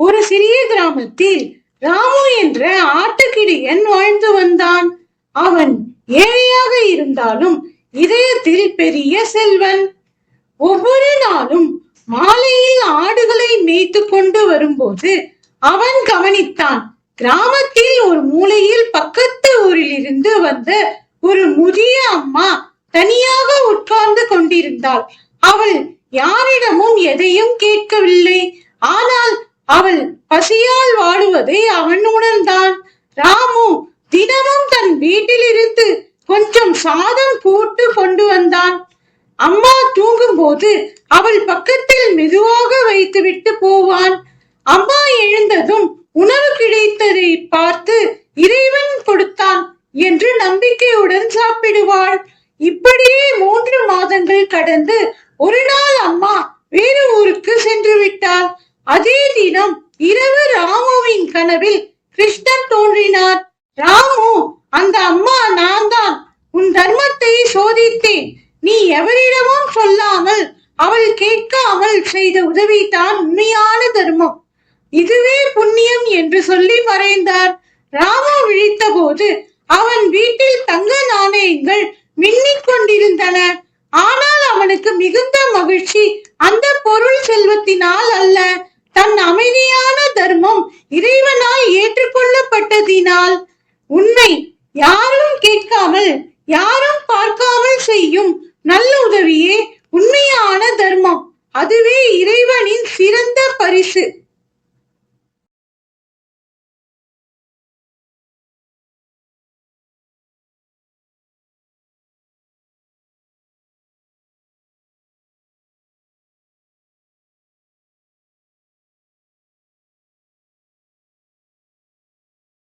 ஒரு சிறிய கிராமத்தில் ராமு என்ற ஆட்டுக்கிடியன் வாழ்ந்து வந்தான். அவன் ஏழையாக இருந்தாலும் இதயத்தில் பெரிய செல்வன். ஒவ்வொரு நாளும் மாலையில் ஆடுகளை மேய்த்து கொண்டு வரும்போது அவன் கவனித்தான் கிராமத்தில் ஒரு மூலையில் பக்கத்து ஊரில் இருந்து வந்த ஒரு முதிய அம்மா தனியாக உட்கார்ந்து கொண்டிருந்தாள். அவள் யாரிடமும் எதையும் கேட்கவில்லை. ஆனால் அவள் பசியால் வாடுவதை அவன் உணர்ந்தான். ராமு தினமும் தன் வீட்டிலிருந்து கொஞ்சம் சாதம் போட்டு கொண்டு வந்தான். அம்மா தூங்கும் போது அவள் பக்கத்தில் மெதுவாக வைத்துவிட்டு போவான் அம்மா எழுந்ததும் உணவு கிடைத்ததை பார்த்து இறைவன் கொடுத்தான் என்று நம்பிக்கையுடன் சாப்பிடுவாள். இப்படியே மூன்று மாதங்கள் கடந்து ஒரு நாள் அம்மா வேறு ஊருக்கு சென்று விட்டாள். அதே தினம் இரவு ராமுவின் கனவில் கிருஷ்ணன் தோன்றினார். ராமு அந்த அம்மா நான் தான் உன் தர்மத்தை சோதித்தேன். நீ எவரிடமும் சொல்லாமல் அவள் கேட்காமல் செய்த உதவி தான் உண்மையான தர்மம். இதுவே புண்ணியம் என்று சொல்லி மறைந்தார். ராமு விழித்தபோது அவன் வீட்டில் தங்க நாணயங்கள் மின்னிக் கொண்டிருந்தன. ஆனால் அவனுக்கு மிகுந்த மகிழ்ச்சி. அந்த பொருள் செல்வத்தினால் அல்ல தன் அமைதியான தர்மம் இறைவனால் ஏற்றுக்கொள்ளப்பட்டதினால் உண்மை யாரும் கேட்காமல் யாரும் பார்க்காமல் செய்யும் நல்ல உதவியே உண்மையான தர்மம். அதுவே இறைவனின் சிறந்த பரிசு.